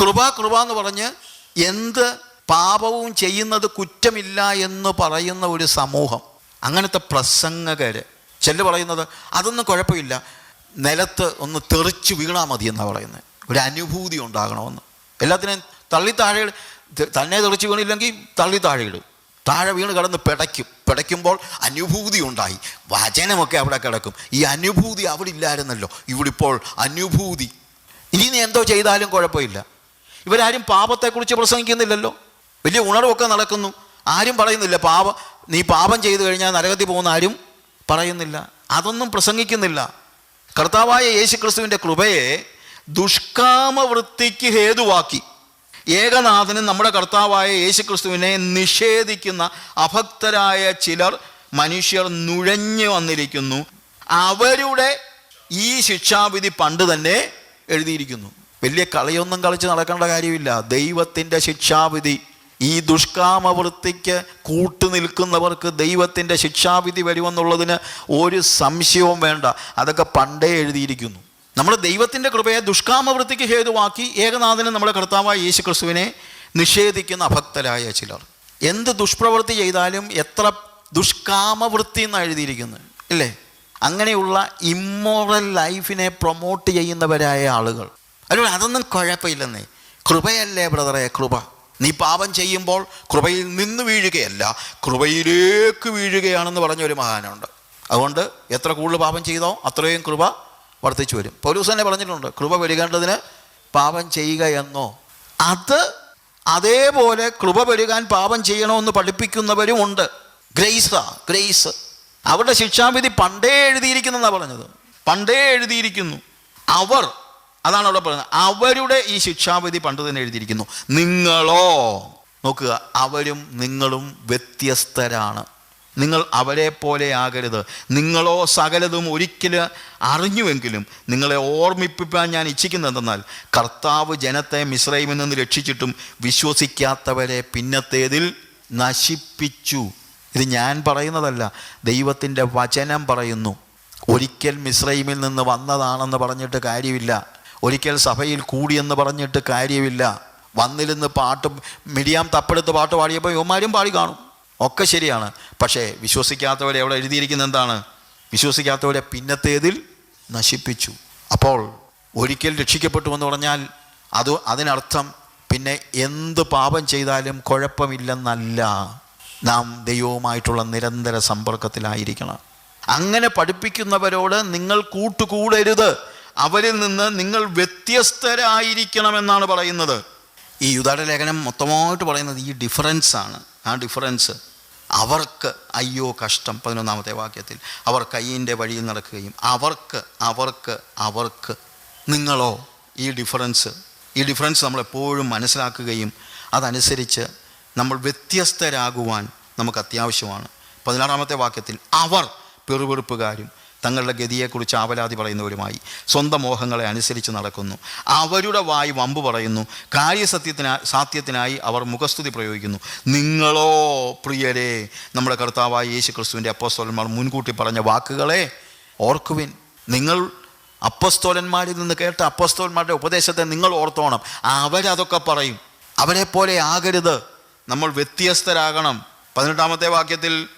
കൃപ കൃപ എന്ന് പറഞ്ഞ് എന്ത് പാപവും ചെയ്യുന്നത് കുറ്റമില്ല എന്ന് പറയുന്ന ഒരു സമൂഹം അങ്ങനത്തെ പ്രസംഗകര് ചെല്ലു പറയുന്നത് അതൊന്നും കുഴപ്പമില്ല നിലത്ത് ഒന്ന് തെറിച്ച് വീണാൽ മതി എന്നാണ് പറയുന്നത്. ഒരു അനുഭൂതി ഉണ്ടാകണമെന്ന്. എല്ലാത്തിനെയും തള്ളി താഴെ തന്നെ തെറിച്ച് വീണില്ലെങ്കിൽ തള്ളി താഴെ ഇടും. താഴെ വീണ് കിടന്ന് പിടയ്ക്കും. പിടയ്ക്കുമ്പോൾ അനുഭൂതി ഉണ്ടായി. വചനമൊക്കെ അവിടെ കിടക്കും. ഈ അനുഭൂതി അവിടെ ഇല്ലായിരുന്നല്ലോ. ഇവിടിപ്പോൾ അനുഭൂതി. ഇനി എന്തോ ചെയ്താലും കുഴപ്പമില്ല. ഇവരാരും പാപത്തെക്കുറിച്ച് പ്രസംഗിക്കുന്നില്ലല്ലോ. വലിയ ഉണർവൊക്കെ നടക്കുന്നു. ആരും പറയുന്നില്ല. പാപം നീ പാപം ചെയ്തു കഴിഞ്ഞാൽ നരകത്തിൽ പോകുന്ന ആരും പറയുന്നില്ല. അതൊന്നും പ്രസംഗിക്കുന്നില്ല. കർത്താവായ യേശു ക്രിസ്തുവിന്റെ കൃപയെ ദുഷ്കാമവൃത്തിക്ക് ഹേതുവാക്കി ഏകനാഥനും നമ്മുടെ കർത്താവായ യേശു ക്രിസ്തുവിനെ നിഷേധിക്കുന്ന അഭക്തരായ ചിലർ മനുഷ്യർ നുഴഞ്ഞു വന്നിരിക്കുന്നു. അവരുടെ ഈ ശിക്ഷാവിധി പണ്ട് തന്നെ എഴുതിയിരിക്കുന്നു. വലിയ കളിയൊന്നും കളിച്ച് നടക്കേണ്ട കാര്യമില്ല. ദൈവത്തിന്റെ ശിക്ഷാവിധി. ഈ ദുഷ്കാമവൃത്തിക്ക് കൂട്ടു നിൽക്കുന്നവർക്ക് ദൈവത്തിന്റെ ശിക്ഷാവിധി വരുമെന്നുള്ളതിന് ഒരു സംശയവും വേണ്ട. അതൊക്കെ പണ്ടേ എഴുതിയിരിക്കുന്നു. നമ്മൾ ദൈവത്തിന്റെ കൃപയെ ദുഷ്കാമവൃത്തിക്ക് ഹേതുവാക്കി ഏകനാഥനെ നമ്മുടെ കർത്താവായ യേശു ക്രിസ്തുവിനെ നിഷേധിക്കുന്ന അഭക്തരായ ചിലർ. എന്ത് ദുഷ്പ്രവൃത്തി ചെയ്താലും എത്ര ദുഷ്കാമവൃത്തി എന്നാണ് എഴുതിയിരിക്കുന്നത്? ഇല്ലേ? അങ്ങനെയുള്ള ഇമ്മോറൽ ലൈഫിനെ പ്രൊമോട്ട് ചെയ്യുന്നവരായ ആളുകൾ. അതുകൊണ്ട് അതൊന്നും കുഴപ്പമില്ലെന്നേ. കൃപയല്ലേ ബ്രദറെ കൃപ. നീ പാപം ചെയ്യുമ്പോൾ കൃപയിൽ നിന്ന് വീഴുകയല്ല കൃപയിലേക്ക് വീഴുകയാണെന്ന് പറഞ്ഞ ഒരു മഹാനുണ്ട്. അതുകൊണ്ട് എത്ര കൂടുതൽ പാപം ചെയ്തോ അത്രയും കൃപ വർദ്ധിച്ചു വരും. പൗലൂസ് തന്നെ പറഞ്ഞിട്ടുണ്ട് കൃപ പെരുകേണ്ടതിന് പാപം ചെയ്യുക എന്നോ. അത് അതേപോലെ കൃപ പെരുകാൻ പാപം ചെയ്യണമെന്ന് പഠിപ്പിക്കുന്നവരും ഉണ്ട്. ഗ്രേസാ ഗ്രേസ്. അവരുടെ ശിക്ഷാവിധി പണ്ടേ എഴുതിയിരിക്കുന്നു എഴുതിയിരിക്കുന്നെന്നാണ് പറഞ്ഞത്. പണ്ടേ എഴുതിയിരിക്കുന്നു. അവർ അതാണ് അവിടെ പറയുന്നത് അവരുടെ ഈ ശിക്ഷാവിധി പണ്ട് തന്നെ എഴുതിയിരിക്കുന്നു. നിങ്ങളോ നോക്കുക അവരും നിങ്ങളും വ്യത്യസ്തരാണ്. നിങ്ങൾ അവരെ പോലെ ആകരുത്. നിങ്ങളോ സകലതും ഒരിക്കലും അറിഞ്ഞുവെങ്കിലും നിങ്ങളെ ഓർമ്മിപ്പിക്കാൻ ഞാൻ ഇച്ഛിക്കുന്നതെന്നാൽ കർത്താവ് ജനത്തെ മിശ്രൈമിൽ നിന്ന് രക്ഷിച്ചിട്ടും വിശ്വസിക്കാത്തവരെ പിന്നത്തേതിൽ നശിപ്പിച്ചു. ഇത് ഞാൻ പറയുന്നതല്ല ദൈവത്തിന്റെ വചനം പറയുന്നു. ഒരിക്കൽ മിശ്രൈമിൽ നിന്ന് വന്നതാണെന്ന് പറഞ്ഞിട്ട് കാര്യമില്ല. ഒരിക്കൽ സഭയിൽ കൂടിയെന്ന് പറഞ്ഞിട്ട് കാര്യമില്ല. വന്നിരുന്ന് പാട്ട് മിടിയാം തപ്പെടുത്ത് പാട്ട് പാടിയപ്പോൾ യുവമാരും പാടി കാണും. ഒക്കെ ശരിയാണ്. പക്ഷേ വിശ്വസിക്കാത്തവരെ അവിടെ എഴുതിയിരിക്കുന്ന എന്താണ്? വിശ്വസിക്കാത്തവരെ പിന്നത്തേതിൽ നശിപ്പിച്ചു. അപ്പോൾ ഒരിക്കൽ രക്ഷിക്കപ്പെട്ടു എന്ന് പറഞ്ഞാൽ അത് അതിനർത്ഥം പിന്നെ എന്ത് പാപം ചെയ്താലും കുഴപ്പമില്ലെന്നല്ല. നാം ദൈവവുമായിട്ടുള്ള നിരന്തര സമ്പർക്കത്തിലായിരിക്കണം. അങ്ങനെ പഠിപ്പിക്കുന്നവരോട് നിങ്ങൾ കൂട്ടുകൂടരുത്. അവരിൽ നിന്ന് നിങ്ങൾ വ്യത്യസ്തരായിരിക്കണമെന്നാണ് പറയുന്നത്. ഈ യുദ്ധയുടെ ലേഖനം മൊത്തമായിട്ട് പറയുന്നത് ഈ ഡിഫറൻസ് ആണ്. ആ ഡിഫറൻസ് അവർക്ക് അയ്യോ കഷ്ടം പതിനൊന്നാമത്തെ വാക്യത്തിൽ. അവർ കയ്യിന്റെ വഴിയിൽ നടക്കുകയും അവർക്ക് അവർക്ക് അവർക്ക് നിങ്ങളോ ഈ ഡിഫറൻസ് ഈ ഡിഫറൻസ് നമ്മളെപ്പോഴും മനസ്സിലാക്കുകയും അതനുസരിച്ച് നമ്മൾ വ്യത്യസ്തരാകുവാൻ നമുക്ക് അത്യാവശ്യമാണ്. പതിനാറാമത്തെ വാക്യത്തിൽ അവർ പെറുപെറുപ്പുകാരും തങ്ങളുടെ ഗതിയെക്കുറിച്ച് ആവലാതി പറയുന്നവരുമായി സ്വന്തം മോഹങ്ങളെ അനുസരിച്ച് നടക്കുന്നു. അവരുടെ വായി വമ്പ് പറയുന്നു. കാര്യസത്യത്തിനായി സാത്യത്തിനായി അവർ മുഖസ്തുതി പ്രയോഗിക്കുന്നു. നിങ്ങളോ പ്രിയരെ നമ്മുടെ കർത്താവായ യേശു ക്രിസ്തുവിന്റെ അപ്പോസ്തോലന്മാർ മുൻകൂട്ടി പറഞ്ഞ വാക്കുകളെ ഓർക്കുവിൻ. നിങ്ങൾ അപ്പസ്തോലന്മാരിൽ നിന്ന് കേട്ട അപ്പസ്തോലന്മാരുടെ ഉപദേശത്തെ നിങ്ങൾ ഓർത്തോണം. അവരതൊക്കെ പറയും. അവരെപ്പോലെ പോലെ ആകരുത്. നമ്മൾ വ്യത്യസ്തരാകണം. പതിനെട്ടാമത്തെ വാക്യത്തിൽ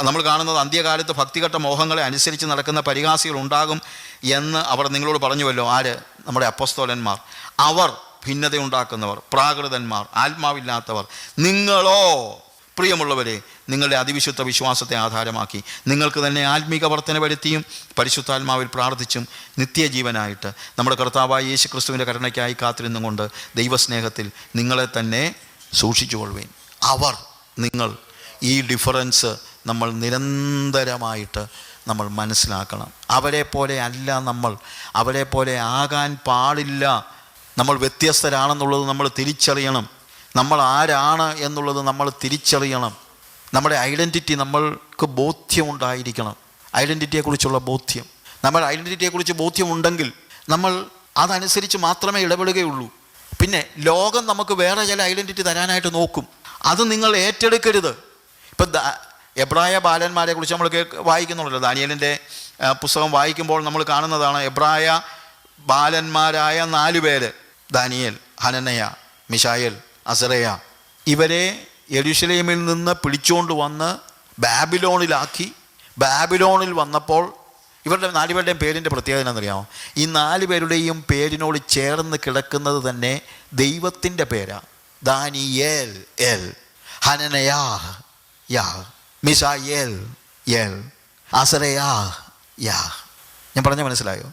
നമ്മൾ കാണുന്നത് അന്ത്യകാലത്ത് ഭക്തിഘട്ട മോഹങ്ങളെ അനുസരിച്ച് നടക്കുന്ന പരിഹാസികൾ ഉണ്ടാകും എന്ന് അവർ നിങ്ങളോട് പറഞ്ഞുവല്ലോ. ആര്? നമ്മുടെ അപ്പസ്തോലന്മാർ. അവർ ഭിന്നതയുണ്ടാക്കുന്നവർ പ്രാകൃതന്മാർ ആത്മാവില്ലാത്തവർ. നിങ്ങളോ പ്രിയമുള്ളവരെ നിങ്ങളുടെ അതിവിശുദ്ധ വിശ്വാസത്തെ ആധാരമാക്കി. നിങ്ങൾക്ക് തന്നെ ആത്മീക വർധന വരുത്തിയും പരിശുദ്ധാത്മാവിൽ പ്രാർത്ഥിച്ചും നിത്യജീവനായിട്ട് നമ്മുടെ കർത്താവായ യേശു ക്രിസ്തുവിന്റെ കരുണയ്ക്കായി കാത്തിരുന്നു കൊണ്ട് ദൈവസ്നേഹത്തിൽ നിങ്ങളെ തന്നെ സൂക്ഷിച്ചുകൊള്ളുവേൻ. അവർ നിങ്ങൾ ഈ ഡിഫറൻസ് നമ്മൾ നിരന്തരമായിട്ട് നമ്മൾ മനസ്സിലാക്കണം. അവരെ പോലെ അല്ല നമ്മൾ. അവരെ പോലെ ആകാൻ പാടില്ല. നമ്മൾ വ്യത്യസ്തരാണെന്നുള്ളത് നമ്മൾ തിരിച്ചറിയണം. നമ്മൾ ആരാണ് എന്നുള്ളത് നമ്മൾ തിരിച്ചറിയണം. നമ്മുടെ ഐഡന്റിറ്റി നമ്മൾക്ക് ബോധ്യമുണ്ടായിരിക്കണം. ഐഡന്റിറ്റിയെക്കുറിച്ചുള്ള ബോധ്യം. നമ്മൾ ഐഡന്റിറ്റിയെക്കുറിച്ച് ബോധ്യമുണ്ടെങ്കിൽ നമ്മൾ അതനുസരിച്ച് മാത്രമേ ഇടപെടുകയുള്ളൂ. പിന്നെ ലോകം നമുക്ക് വേറെ ചില ഐഡന്റിറ്റി തരാനായിട്ട് നോക്കും. അത് നിങ്ങൾ ഏറ്റെടുക്കരുത്. ഇപ്പം എബ്രായ ബാലന്മാരെ കുറിച്ച് നമ്മൾ വായിക്കുന്നുണ്ടല്ലോ. ദാനിയലിന്റെ പുസ്തകം വായിക്കുമ്പോൾ നമ്മൾ കാണുന്നതാണ് എബ്രായ ബാലന്മാരായ നാലു പേര്. ദാനിയേൽ ഹനനയ മിഷായൽ അസറയ ഇവരെ യരുഷലേമിൽ നിന്ന് പിടിച്ചുകൊണ്ട് വന്ന് ബാബിലോണിലാക്കി. ബാബിലോണിൽ വന്നപ്പോൾ ഇവരുടെ നാലുപേരുടെയും പേരിന്റെ പ്രത്യേകത എന്നറിയാമോ ഈ നാല് പേരുടെയും പേരിനോട് ചേർന്ന് കിടക്കുന്നത് തന്നെ ദൈവത്തിന്റെ പേരാണ് ദാനിയേൽ എൽ ഹനനയാ യാ. മിസായേൽ യേൽ അസറയാ യാ. ഞാൻ പറഞ്ഞ മനസ്സിലായോ?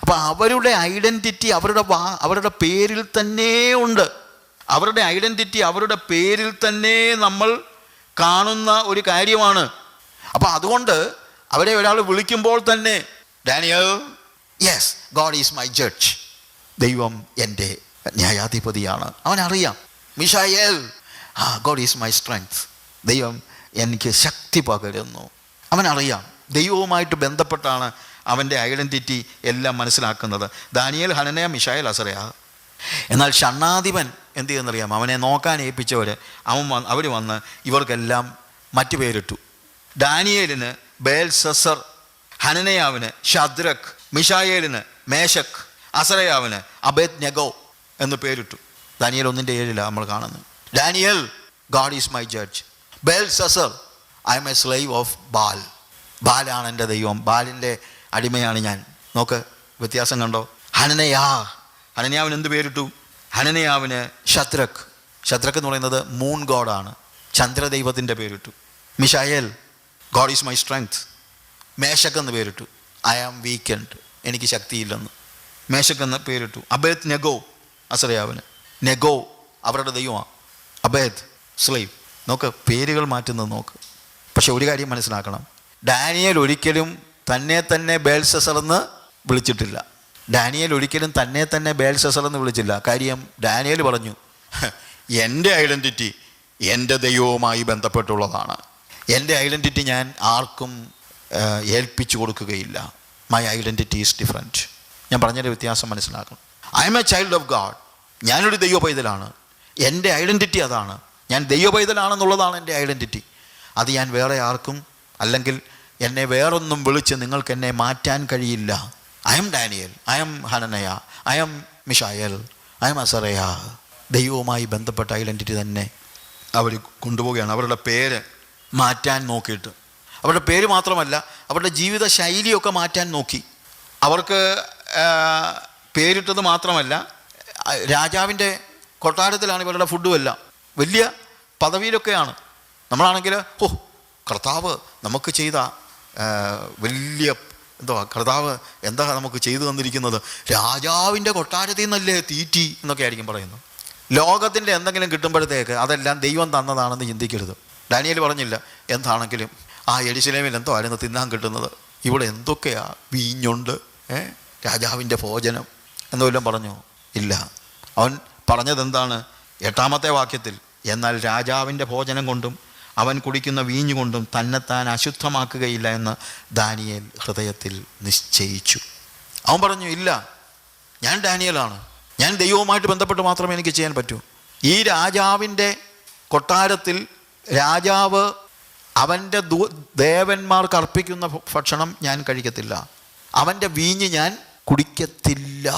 അപ്പോൾ അവരുടെ ഐഡന്റിറ്റി അവരുടെ വാ അവരുടെ പേരിൽ തന്നെ ഉണ്ട്. അവരുടെ ഐഡന്റിറ്റി അവരുടെ പേരിൽ തന്നെ നമ്മൾ കാണുന്ന ഒരു കാര്യമാണ്. അപ്പോൾ അതുകൊണ്ട് അവരെ ഒരാൾ വിളിക്കുമ്പോൾ തന്നെ Daniel yes God is my judge. ദൈവം എന്റെ ന്യായാധിപതിയാണ്. അവനറിയാം. മിഷായേൽ ആ ഗോഡ് ഈസ് മൈ സ്ട്രെങ്ത്. ദൈവം എനിക്ക് ശക്തി പകരുന്നു. അവനറിയാം. ദൈവവുമായിട്ട് ബന്ധപ്പെട്ടാണ് അവന്റെ ഐഡന്റിറ്റി എല്ലാം മനസ്സിലാക്കുന്നത്. ദാനിയൽ ഹനനയ മിഷായൽ അസറയ. എന്നാൽ ഷണ്ണാധിപൻ എന്ത് ചെയ്യുന്നറിയാം അവനെ നോക്കാൻ ഏൽപ്പിച്ചവർ അവൻ അവർ വന്ന് ഇവർക്കെല്ലാം മറ്റു പേരിട്ടു. ഡാനിയേലിന് ബേൽ സസർ ഹനനയാവിന് ഷദ്രഖ് മിഷായേലിന് മേശക് അസറയാവിന് അബേദ് നെഗോ എന്ന് പേരിട്ടു. ദാനിയേൽ ഒന്നിന്റെ ഏഴിലാണ് നമ്മൾ കാണുന്നത്. Daniel God is my judge. Belshazzar I am a slave of Baal ബാലാണ് എന്റെ ദൈവം. ബാലിന്റെ അടിമയാണ് ഞാൻ. നോക്ക് വ്യത്യാസം കണ്ടോ? ഹനനയാ. ഹനനയാവിന് എന്ത് പേരിട്ടു? ഹനനയാവിന് ശത്രക് ശത്രക് എന്ന് പറയുന്നത് മൂൺ ഗോഡാണ് ചന്ദ്രദൈവത്തിന്റെ പേരിട്ടു. Mishael God is my strength Meshach എന്ന് പേരിട്ടു. ഐ ആം വീക്കെൻഡ് എനിക്ക് ശക്തിയില്ലെന്ന്. മേശക്ക് എന്ന് പേരിട്ടു. അബേദ് നെഗോ അസറിയാവിന്. നെഗോ അവരുടെ ദൈവമാണ്. അബേദ് സ്ലൈവ് നോക്ക് പേരുകൾ മാറ്റുന്നത് നോക്ക്. പക്ഷെ ഒരു കാര്യം മനസ്സിലാക്കണം. ഡാനിയൽ ഒരിക്കലും തന്നെ തന്നെ ബേൽസസർ എന്ന് വിളിച്ചിട്ടില്ല. ഡാനിയൽ ഒരിക്കലും തന്നെ തന്നെ ബേൽസസർ എന്ന് വിളിച്ചില്ല. കാര്യം ഡാനിയൽ പറഞ്ഞു എന്റെ ഐഡന്റിറ്റി എന്റെ ദൈവവുമായി ബന്ധപ്പെട്ടുള്ളതാണ്. എന്റെ ഐഡന്റിറ്റി ഞാൻ ആർക്കും ഏൽപ്പിച്ചു കൊടുക്കുകയില്ല. മൈ ഐഡന്റിറ്റി ഈസ് ഡിഫറെന്റ് ഞാൻ പറഞ്ഞതിന്റെ വ്യത്യാസം മനസ്സിലാക്കണം. I am a child of God ഞാനൊരു ദൈവ പൈതലാണ് എന്റെ ഐഡന്റിറ്റി അതാണ്. ഞാൻ ദൈവ പൈതലാണെന്നുള്ളതാണ് എന്റെ ഐഡന്റിറ്റി. അത് ഞാൻ വേറെ ആർക്കും അല്ലെങ്കിൽ എന്നെ വേറൊന്നും വിളിച്ച് നിങ്ങൾക്ക് എന്നെ മാറ്റാൻ കഴിയില്ല. I am Daniel I am Hananiah I am Mishael I am Azariah. ദൈവവുമായി ബന്ധപ്പെട്ട ഐഡന്റിറ്റി തന്നെ അവർ കൊണ്ടുപോവുകയാണ്. അവരുടെ പേര് മാറ്റാൻ നോക്കിയിട്ട്. അവരുടെ പേര് മാത്രമല്ല അവരുടെ ജീവിത ശൈലിയൊക്കെ മാറ്റാൻ നോക്കി. അവർക്ക് പേരിട്ടത് മാത്രമല്ല രാജാവിന്റെ കൊട്ടാരത്തിലാണ് ഇവരുടെ ഫുഡും എല്ലാം. വലിയ പദവിയിലൊക്കെയാണ്. നമ്മളാണെങ്കിൽ ഓ കർത്താവ് നമുക്ക് ചെയ്ത വലിയ എന്തോ കർത്താവ് എന്താ നമുക്ക് ചെയ്തു തന്നിരിക്കുന്നത്? രാജാവിന്റെ കൊട്ടാരത്തിൽ നിന്നല്ലേ തീറ്റി എന്നൊക്കെ ആയിരിക്കും പറയുന്നത്. ലോകത്തിന്റെ എന്തെങ്കിലും കിട്ടുമ്പോഴത്തേക്ക് അതെല്ലാം ദൈവം തന്നതാണെന്ന് ചിന്തിക്കരുത്. ഡാനിയൽ പറഞ്ഞില്ല എന്താണെങ്കിലും ആ എഡിശിലേമിൽ എന്തോ ആയിരുന്നു തിന്നാൻ കിട്ടുന്നത്? ഇവിടെ എന്തൊക്കെയാ വീഞ്ഞുണ്ട് ഏ രാജാവിന്റെ ഭോജനം എന്നെല്ലാം പറഞ്ഞു? ഇല്ല. അവൻ പറഞ്ഞതെന്താണ്? എട്ടാമത്തെ വാക്യത്തിൽ എന്നാൽ രാജാവിന്റെ ഭോജനം കൊണ്ടും അവൻ കുടിക്കുന്ന വീഞ്ഞു കൊണ്ടും തന്നെത്താൻ അശുദ്ധമാക്കുകയില്ല എന്ന് ദാനിയേൽ ഹൃദയത്തിൽ നിശ്ചയിച്ചു. അവൻ പറഞ്ഞു ഇല്ല ഞാൻ ഡാനിയലാണ് ഞാൻ ദൈവവുമായിട്ട് ബന്ധപ്പെട്ട് മാത്രമേ എനിക്ക് ചെയ്യാൻ പറ്റൂ. ഈ രാജാവിന്റെ കൊട്ടാരത്തിൽ രാജാവ് അവന്റെ ദൂ ദേവന്മാർക്ക് അർപ്പിക്കുന്ന ഭക്ഷണം ഞാൻ കഴിക്കത്തില്ല. അവന്റെ വീഞ്ഞ് ഞാൻ കുടിക്കത്തില്ല.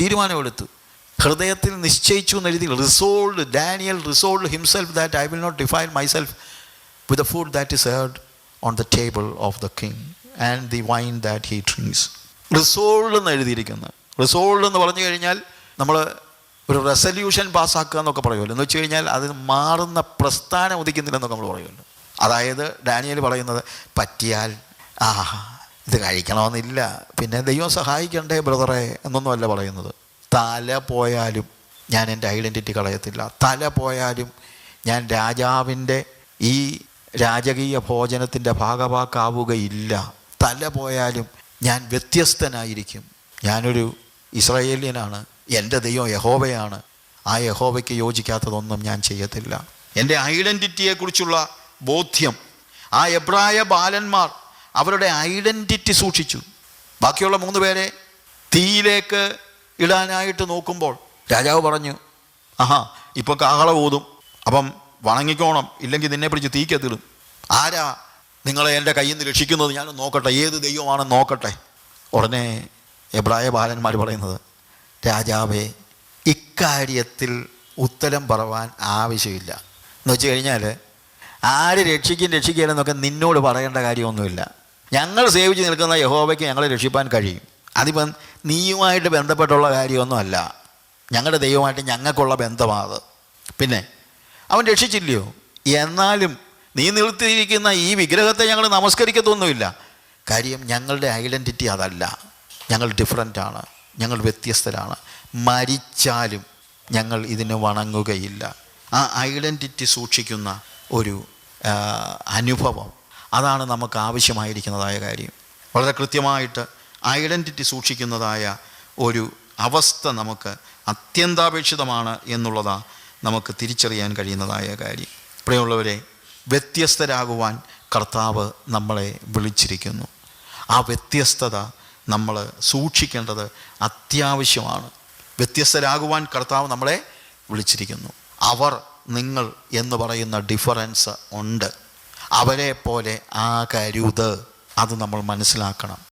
തീരുമാനമെടുത്തു. ഹൃദയത്തിൽ നിശ്ചയിച്ചു എന്ന് എഴുതി resolved Daniel resolved himself that I will not define myself with the food that is heard on the table of the king and the wine that he drinks resolved എന്ന് എഴുതിയിരിക്കുന്നത്. റിസോൾഡ് എന്ന് പറഞ്ഞു കഴിഞ്ഞാൽ നമ്മൾ ഒരു റെസല്യൂഷൻ പാസ്സാക്കുക എന്നൊക്കെ പറയുമല്ലോ. എന്ന് വെച്ച് കഴിഞ്ഞാൽ അത് മാറുന്ന പ്രസ്ഥാനം ഉദിക്കുന്നില്ലെന്നൊക്കെ നമ്മൾ പറയുമല്ലോ. അതായത് ഡാനിയൽ പറയുന്നത് പറ്റിയാൽ ആ ഇത് കഴിക്കണമെന്നില്ല. പിന്നെ ദൈവം സഹായിക്കണ്ടേ ബ്രദറെ എന്നൊന്നുമല്ല പറയുന്നത്. തല പോയാലും ഞാൻ എന്റെ ഐഡന്റിറ്റി കളയത്തില്ല. തല പോയാലും ഞാൻ രാജാവിന്റെ ഈ രാജകീയ ഭോജനത്തിന്റെ ഭാഗവാക്കാവുകയില്ല. തല പോയാലും ഞാൻ വ്യത്യസ്തനായിരിക്കും. ഞാനൊരു ഇസ്രായേലിയനാണ്. എന്റെ ദൈവം യഹോവയാണ്. ആ യഹോവയ്ക്ക് യോജിക്കാത്തതൊന്നും ഞാൻ ചെയ്യത്തില്ല. എന്റെ ഐഡന്റിറ്റിയെക്കുറിച്ചുള്ള ബോധ്യം. ആ എബ്രായ ബാലന്മാർ അവരുടെ ഐഡന്റിറ്റി സൂക്ഷിച്ചു. ബാക്കിയുള്ള മൂന്ന് പേരെ തീയിലേക്ക് ഇടാനായിട്ട് നോക്കുമ്പോൾ രാജാവ് പറഞ്ഞു ആഹാ ഇപ്പോൾ കാഹള ഊതും. അപ്പം വണങ്ങിക്കോണം ഇല്ലെങ്കിൽ നിന്നെ പിടിച്ച് തീക്കത്തിടും ആരാ നിങ്ങളെ എന്റെ കയ്യിൽ നിന്ന് രക്ഷിക്കുന്നത്? ഞാൻ നോക്കട്ടെ ഏത് ദൈവമാണെന്ന് നോക്കട്ടെ. ഉടനെ എബ്രായ ബാലന്മാർ പറയുന്നത് രാജാവേ ഇക്കാര്യത്തിൽ ഉത്തരം പറവാൻ ആവശ്യമില്ല. എന്ന് വെച്ച് കഴിഞ്ഞാൽ ആര് രക്ഷിക്കും രക്ഷിക്കില്ലെന്നൊക്കെ നിന്നോട് പറയേണ്ട കാര്യമൊന്നുമില്ല. ഞങ്ങൾ സേവിച്ച് നിൽക്കുന്ന യഹോവയ്ക്ക് ഞങ്ങളെ രക്ഷിപ്പാൻ കഴിയും. അതിപ്പം നീയുമായിട്ട് ബന്ധപ്പെട്ടുള്ള കാര്യമൊന്നുമല്ല. ഞങ്ങളുടെ ദൈവമായിട്ട് ഞങ്ങൾക്കുള്ള ബന്ധമാണ് പിന്നെ അവൻ രക്ഷിച്ചില്ലയോ? എന്നാലും നീ നിർത്തിയിരിക്കുന്ന ഈ വിഗ്രഹത്തെ ഞങ്ങൾ നമസ്കരിക്കത്തൊന്നുമില്ല. കാര്യം ഞങ്ങളുടെ ഐഡന്റിറ്റി അതല്ല. ഞങ്ങൾ ഡിഫറന്റ് ആണ് ഞങ്ങൾ വ്യത്യസ്തരാണ്. മരിച്ചാലും ഞങ്ങൾ ഇതിന് വണങ്ങുകയില്ല. ആ ഐഡന്റിറ്റി സൂക്ഷിക്കുന്ന ഒരു അനുഭവം. അതാണ് നമുക്ക് ആവശ്യമായിരിക്കുന്നതായ കാര്യം. വളരെ കൃത്യമായിട്ട് ഐഡന്റിറ്റി സൂക്ഷിക്കുന്നതായ ഒരു അവസ്ഥ നമുക്ക് അത്യന്താപേക്ഷിതമാണ് എന്നുള്ളതാണ് നമുക്ക് തിരിച്ചറിയാൻ കഴിയുന്നതായ കാര്യം. പ്രിയമുള്ളവരെ വ്യത്യസ്തരാകുവാൻ കർത്താവ് നമ്മളെ വിളിച്ചിരിക്കുന്നു. ആ വ്യത്യസ്തത നമ്മൾ സൂക്ഷിക്കേണ്ടത് അത്യാവശ്യമാണ്. വ്യത്യസ്തരാകുവാൻ കർത്താവ് നമ്മളെ വിളിച്ചിരിക്കുന്നു. അവർ നിങ്ങൾ എന്ന് പറയുന്ന ഡിഫറൻസ് ഉണ്ട്. അവരെ പോലെ ആകരുത്. അത് നമ്മൾ മനസ്സിലാക്കണം.